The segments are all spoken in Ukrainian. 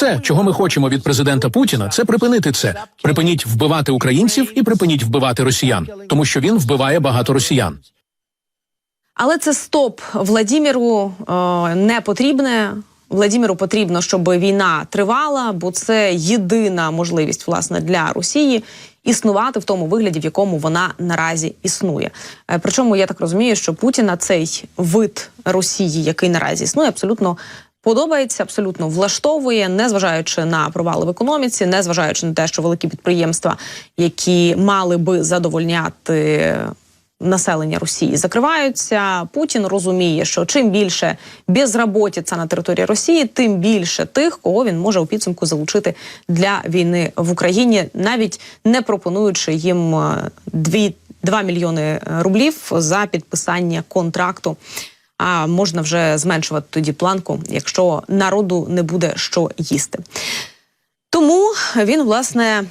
Все, чого ми хочемо від президента Путіна, це припинити це. Припиніть вбивати українців і припиніть вбивати росіян, тому що він вбиває багато росіян. Але це стоп Владіміру е, не потрібне. Владіміру потрібно, щоб війна тривала, бо це єдина можливість власне для Росії існувати в тому вигляді, в якому вона наразі існує. Е, Причому я так розумію, що Путіна цей вид Росії, який наразі існує, абсолютно подобається, абсолютно влаштовує, незважаючи на провали в економіці, незважаючи на те, що великі підприємства, які мали би задовольняти населення Росії закриваються. Путін розуміє, що чим більше безработиця на території Росії, тим більше тих, кого він може у підсумку залучити для війни в Україні, навіть не пропонуючи їм е, дві 2 мільйони рублів за підписання контракту. А можна вже зменшувати тоді планку, якщо народу не буде що їсти. Тому він власне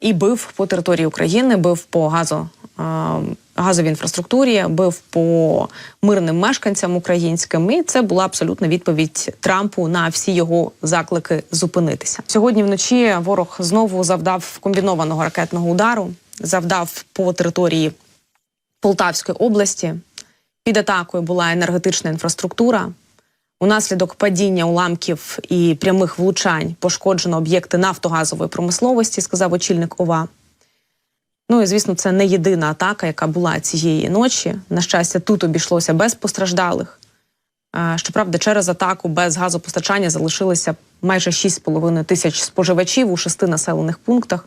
і бив по території України, бив по газо, газовій інфраструктурі, бив по мирним мешканцям українським. І це була абсолютна відповідь Трампу на всі його заклики зупинитися. Сьогодні вночі ворог знову завдав комбінованого ракетного удару, завдав по території Полтавської області. Під атакою була енергетична інфраструктура. Унаслідок падіння уламків і прямих влучань пошкоджено об'єкти нафтогазової промисловості, сказав очільник ОВА. Ну і звісно, це не єдина атака, яка була цієї ночі. На щастя, тут обійшлося без постраждалих. Щоправда, через атаку без газопостачання залишилися майже 6,5 тисяч споживачів у шести населених пунктах.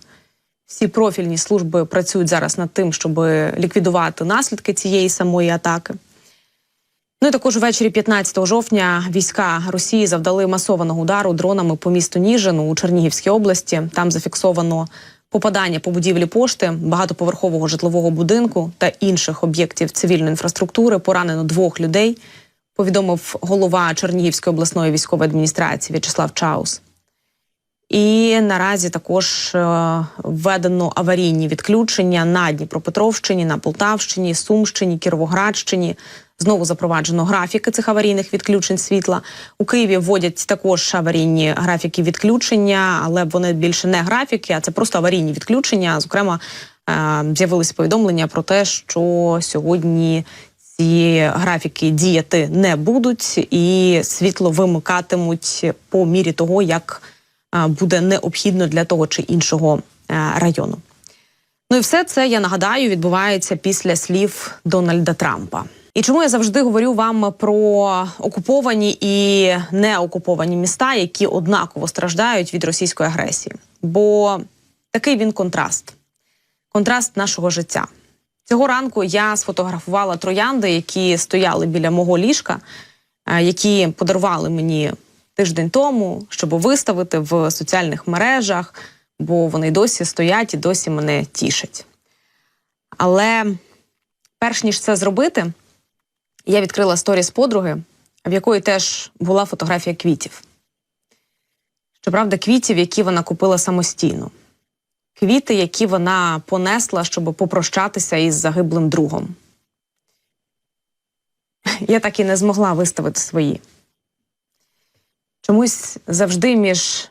Всі профільні служби працюють зараз над тим, щоб ліквідувати наслідки цієї самої атаки. Ну і також ввечері 15 жовтня війська Росії завдали масованого удару дронами по місту Ніжину у Чернігівській області. Там зафіксовано попадання по будівлі пошти, багатоповерхового житлового будинку та інших об'єктів цивільної інфраструктури. Поранено двох людей. Повідомив голова Чернігівської обласної військової адміністрації В'ячеслав Чаус. І наразі також е, введено аварійні відключення на Дніпропетровщині, на Полтавщині, Сумщині, Кіровоградщині. Знову запроваджено графіки цих аварійних відключень світла. У Києві вводять також аварійні графіки відключення, але вони більше не графіки, а це просто аварійні відключення. Зокрема, е, з'явилися повідомлення про те, що сьогодні ці графіки діяти не будуть, і світло вимикатимуть по мірі того, як е, буде необхідно для того чи іншого е, району. Ну і все це я нагадаю відбувається після слів Дональда Трампа. І чому я завжди говорю вам про окуповані і неокуповані міста, які однаково страждають від російської агресії? Бо такий він контраст, контраст нашого життя. Цього ранку я сфотографувала троянди, які стояли біля мого ліжка, е, які подарували мені тиждень тому, щоб виставити в соціальних мережах, бо вони досі стоять і досі мене тішать. Але перш ніж це зробити, я відкрила сторіс подруги, в якої теж була фотографія квітів. Щоправда, квітів, які вона купила самостійно. Квіти, які вона понесла, щоб попрощатися із загиблим другом. Я так і не змогла виставити свої. Чомусь завжди між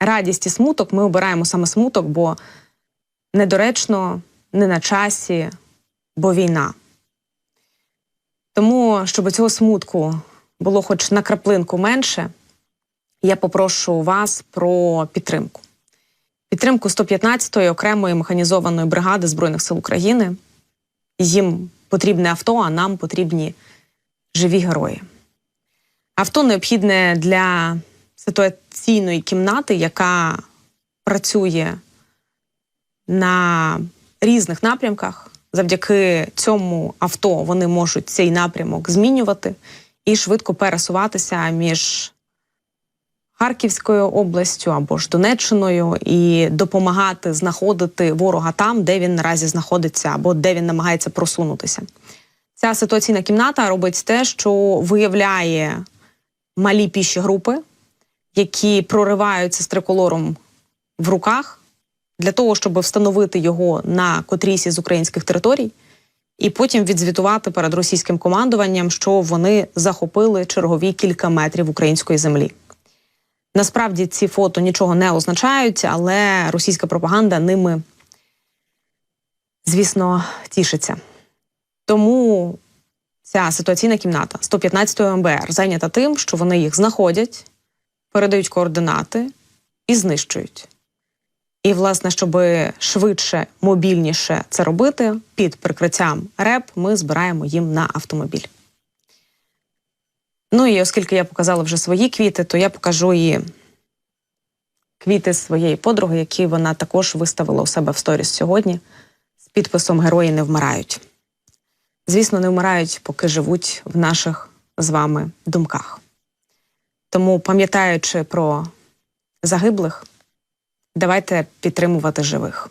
радість і смуток ми обираємо саме смуток, бо недоречно, не на часі, бо війна. Тому, щоб цього смутку було хоч на краплинку менше, я попрошу вас про підтримку. Підтримку 115-ї окремої механізованої бригади Збройних сил України. Їм потрібне авто, а нам потрібні живі герої. Авто необхідне для ситуаційної кімнати, яка працює на різних напрямках. Завдяки цьому авто вони можуть цей напрямок змінювати і швидко пересуватися між Харківською областю або ж Донеччиною і допомагати знаходити ворога там, де він наразі знаходиться, або де він намагається просунутися. Ця ситуаційна кімната робить те, що виявляє малі піші групи, які прориваються з триколором в руках для того, щоб встановити його на котрійсь із українських територій, і потім відзвітувати перед російським командуванням, що вони захопили чергові кілька метрів української землі. Насправді ці фото нічого не означають, але російська пропаганда ними, звісно, тішиться. Тому ця ситуаційна кімната 115 МБР зайнята тим, що вони їх знаходять, передають координати і знищують. І, власне, щоб швидше, мобільніше це робити, під прикриттям РЕП ми збираємо їм на автомобіль. Ну і оскільки я показала вже свої квіти, то я покажу і квіти своєї подруги, які вона також виставила у себе в сторіс сьогодні з підписом Герої не вмирають. Звісно, не вмирають, поки живуть в наших з вами думках. Тому, пам'ятаючи про загиблих, давайте підтримувати живих.